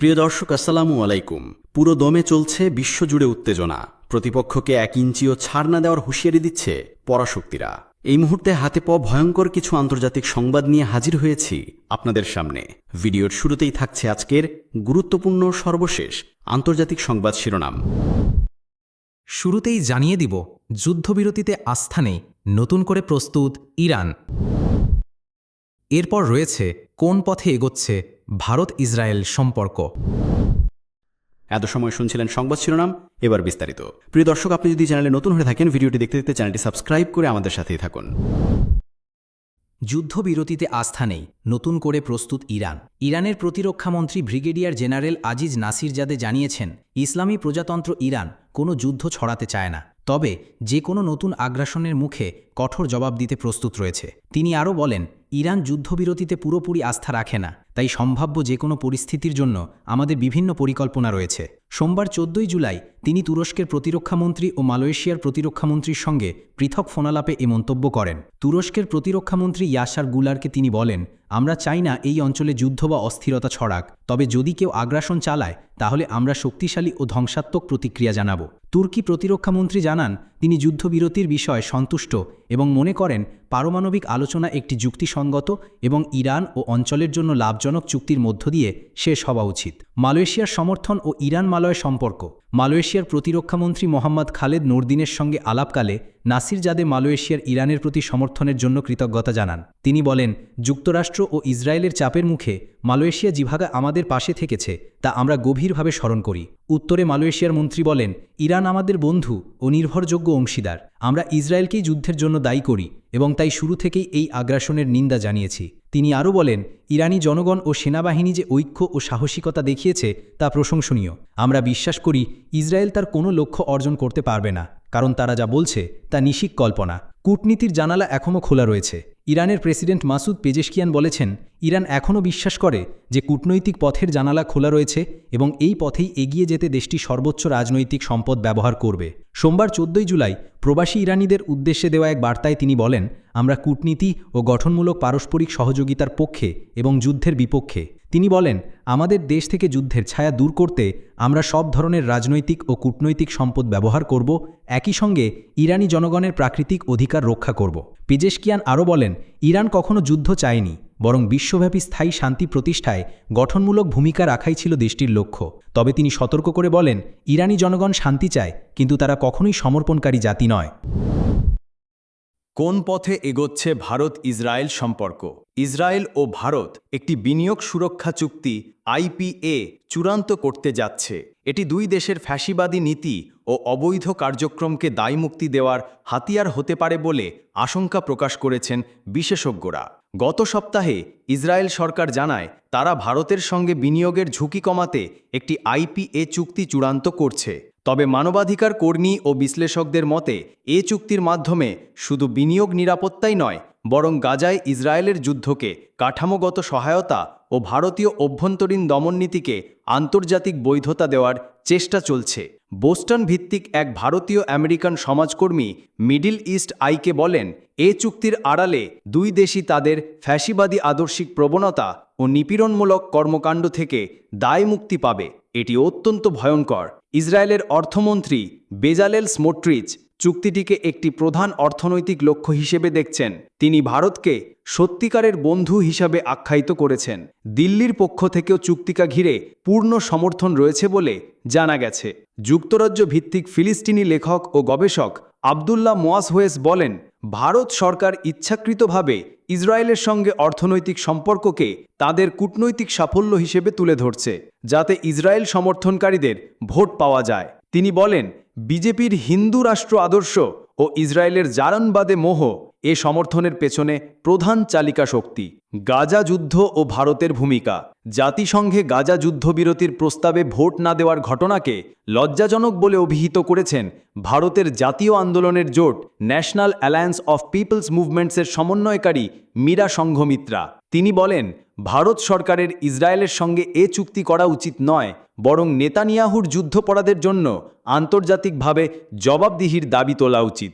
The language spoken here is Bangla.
প্রিয় দর্শক, আসসালামু আলাইকুম। পুরো দমে চলছে বিশ্বজুড়ে উত্তেজনা। প্রতিপক্ষকে এক ইঞ্চিও ছাড় না দেওয়ার হুঁশিয়ারি দিচ্ছে পরাশক্তিরা। এই মুহূর্তে হাতে পাওয়া ভয়ঙ্কর কিছু আন্তর্জাতিক সংবাদ নিয়ে হাজির হয়েছি আপনাদের সামনে। ভিডিওর শুরুতেই থাকছে আজকের গুরুত্বপূর্ণ সর্বশেষ আন্তর্জাতিক সংবাদ শিরোনাম। শুরুতেই জানিয়ে দিব, যুদ্ধবিরতিতে আস্থা নেই, নতুন করে প্রস্তুত ইরান। এরপর রয়েছে, কোন পথে এগোচ্ছে ভারত ইসরায়েল সম্পর্ক। এত সময় শুনছিলেন সংবাদ শিরোনাম এবার বিস্তারিত। প্রিয় দর্শক আপনি যদি চ্যানেলে নতুন হয়ে থাকেন ভিডিওটি দেখতে দেখতে চ্যানেলটি সাবস্ক্রাইব করে আমাদের সাথেই থাকুন। যুদ্ধবিরতিতে আস্থা নেই নতুন করে প্রস্তুত ইরান। ইরানের প্রতিরক্ষামন্ত্রী ব্রিগেডিয়ার জেনারেল আজিজ নাসিরজাদে জানিয়েছেন ইসলামী প্রজাতন্ত্র ইরান কোনো যুদ্ধ ছড়াতে চায় না। তবে যে কোনো নতুন আগ্রাসনের মুখে কঠোর জবাব দিতে প্রস্তুত রয়েছে। তিনি আরও বলেন ইরান যুদ্ধবিরতিতে পুরোপুরি আস্থা রাখে না। তাই সম্ভাব্য যে কোনো পরিস্থিতির জন্য আমাদের বিভিন্ন পরিকল্পনা রয়েছে। সোমবার চোদ্দই জুলাই তিনি তুরস্কের প্রতিরক্ষামন্ত্রী ও মালয়েশিয়ার প্রতিরক্ষামন্ত্রীর সঙ্গে পৃথক ফোনালাপে এ মন্তব্য করেন। তুরস্কের প্রতিরক্ষামন্ত্রী ইয়াসার গুলারকে তিনি বলেন আমরা চাই না এই অঞ্চলে যুদ্ধ বা অস্থিরতা ছড়াক, তবে যদি কেউ আগ্রাসন চালায়, তাহলে আমরা শক্তিশালী ও ধ্বংসাত্মক প্রতিক্রিয়া জানাব। তুর্কি প্রতিরক্ষামন্ত্রী জানান, তিনি যুদ্ধবিরতির বিষয়ে সন্তুষ্ট এবং মনে করেন, পারমাণবিক আলোচনা একটি যুক্তিসঙ্গত এবং ইরান ও অঞ্চলের জন্য লাভজনক চুক্তির মধ্য দিয়ে শেষ হওয়া উচিত। মালয়েশিয়ার সমর্থন ও ইরান মালয় সম্পর্ক। মালয়েশিয়ার প্রতিরক্ষামন্ত্রী মোহাম্মদ খালেদ নোরদিনের সঙ্গে আলাপকালে নাসির জাদে মালয়েশিয়ার ইরানের প্রতি সমর্থনের জন্য কৃতজ্ঞতা জানান। তিনি বলেন, যুক্তরাষ্ট্র ও ইসরায়েলের চাপের মুখে মালয়েশিয়া জিভাগা আমাদের পাশে থেকেছে, তা আমরা গভীরভাবে স্মরণ করি। উত্তরে মালয়েশিয়ার মন্ত্রী বলেন, ইরান আমাদের বন্ধু ও নির্ভরযোগ্য অংশীদার। আমরা ইসরায়েলকেই যুদ্ধের জন্য দায়ী করি এবং তাই শুরু থেকেই এই আগ্রাসনের নিন্দা জানিয়েছি। তিনি আরও বলেন, ইরানি জনগণ ও সেনাবাহিনী যে ঐক্য ও সাহসিকতা দেখিয়েছে, তা প্রশংসনীয়। আমরা বিশ্বাস করি, ইসরায়েল তার কোনো লক্ষ্য অর্জন করতে পারবে না। কারণ তারা যা বলছে তা নিশিক কল্পনা। কূটনীতির জানালা এখনও খোলা রয়েছে। ইরানের প্রেসিডেন্ট মাসুদ পেজেশকিয়ান বলেছেন, ইরান এখনও বিশ্বাস করে যে কূটনৈতিক পথের জানালা খোলা রয়েছে এবং এই পথেই এগিয়ে যেতে দেশটি সর্বোচ্চ রাজনৈতিক সম্পদ ব্যবহার করবে। সোমবার চোদ্দই জুলাই প্রবাসী ইরানিদের উদ্দেশ্যে দেওয়া এক বার্তায় তিনি বলেন, আমরা কূটনীতি ও গঠনমূলক পারস্পরিক সহযোগিতার পক্ষে এবং যুদ্ধের বিপক্ষে। তিনি বলেন, আমাদের দেশ থেকে যুদ্ধের ছায়া দূর করতে আমরা সব ধরনের রাজনৈতিক ও কূটনৈতিক সম্পদ ব্যবহার করব, একই সঙ্গে ইরানি জনগণের প্রাকৃতিক অধিকার রক্ষা করব। পেজেশকিয়ান আরও বলেন, ইরান কখনো যুদ্ধ চায়নি, বরং বিশ্বব্যাপী স্থায়ী শান্তি প্রতিষ্ঠায় গঠনমূলক ভূমিকা রাখাই ছিল দেশটির লক্ষ্য। তবে তিনি সতর্ক করে বলেন, ইরানি জনগণ শান্তি চায়, কিন্তু তারা কখনোই সমর্পণকারী জাতি নয়। কোন পথে এগোচ্ছে ভারত ইসরায়েল সম্পর্ক? ইসরায়েল ও ভারত একটি বিনিয়োগ সুরক্ষা চুক্তি আইপিএ চূড়ান্ত করতে যাচ্ছে। এটি দুই দেশের ফ্যাসিবাদী নীতি ও অবৈধ কার্যক্রমকে দায়মুক্তি দেওয়ার হাতিয়ার হতে পারে বলে আশঙ্কা প্রকাশ করেছেন বিশেষজ্ঞরা। গত সপ্তাহে ইসরায়েল সরকার জানায়, তারা ভারতের সঙ্গে বিনিয়োগের ঝুঁকি কমাতে একটি আইপিএ চুক্তি চূড়ান্ত করছে। তবে মানবাধিকার কর্মী ও বিশ্লেষকদের মতে, এ চুক্তির মাধ্যমে শুধু বিনিয়োগ নিরাপত্তাই নয়, বরং গাজায় ইসরায়েলের যুদ্ধকে কাঠামোগত সহায়তা ও ভারতীয় অভ্যন্তরীণ দমননীতিকে আন্তর্জাতিক বৈধতা দেওয়ার চেষ্টা চলছে। বোস্টন ভিত্তিক এক ভারতীয় আমেরিকান সমাজকর্মী মিডিল ইস্ট আইকে বলেন, এ চুক্তির আড়ালে দুই দেশই তাদের ফ্যাসিবাদী আদর্শিক প্রবণতা ও নিপীড়নমূলক কর্মকাণ্ড থেকে দায় মুক্তি পাবে। এটি অত্যন্ত ভয়ঙ্কর। ইসরায়েলের অর্থমন্ত্রী বেজালেল স্মোট্রিচ চুক্তিটিকে একটি প্রধান অর্থনৈতিক লক্ষ্য হিসেবে দেখছেন। তিনি ভারতকে সত্যিকারের বন্ধু হিসাবে আখ্যায়িত করেছেন। দিল্লির পক্ষ থেকেও চুক্তিকা ঘিরে পূর্ণ সমর্থন রয়েছে বলে জানা গেছে। যুক্তরাজ্য ভিত্তিক ফিলিস্তিনি লেখক ও গবেষক আবদুল্লাহ মোয়াসহোয়েস বলেন, ভারত সরকার ইচ্ছাকৃতভাবে ইসরায়েলের সঙ্গে অর্থনৈতিক সম্পর্ককে তাদের কূটনৈতিক সাফল্য হিসেবে তুলে ধরছে, যাতে ইসরায়েল সমর্থনকারীদের ভোট পাওয়া যায়। তিনি বলেন, বিজেপির হিন্দু রাষ্ট্র আদর্শ ও ইসরায়েলের জারানবাদে মোহ এ সমর্থনের পেছনে প্রধান চালিকা শক্তি গাজা যুদ্ধ ও ভারতের ভূমিকা। জাতিসংঘে গাজা যুদ্ধবিরতির প্রস্তাবে ভোট না দেওয়ার ঘটনাকে লজ্জাজনক বলে অভিহিত করেছেন ভারতের জাতীয় আন্দোলনের জোট ন্যাশনাল অ্যালায়েন্স অফ পিপলস মুভমেন্টসের সমন্বয়কারী মীরা সংঘমিত্রা। তিনি বলেন, ভারত সরকারের ইসরায়েলের সঙ্গে এ চুক্তি করা উচিত নয়, বরং নেতানিয়াহুর যুদ্ধপরাধের জন্য আন্তর্জাতিকভাবে জবাবদিহির দাবি তোলা উচিত।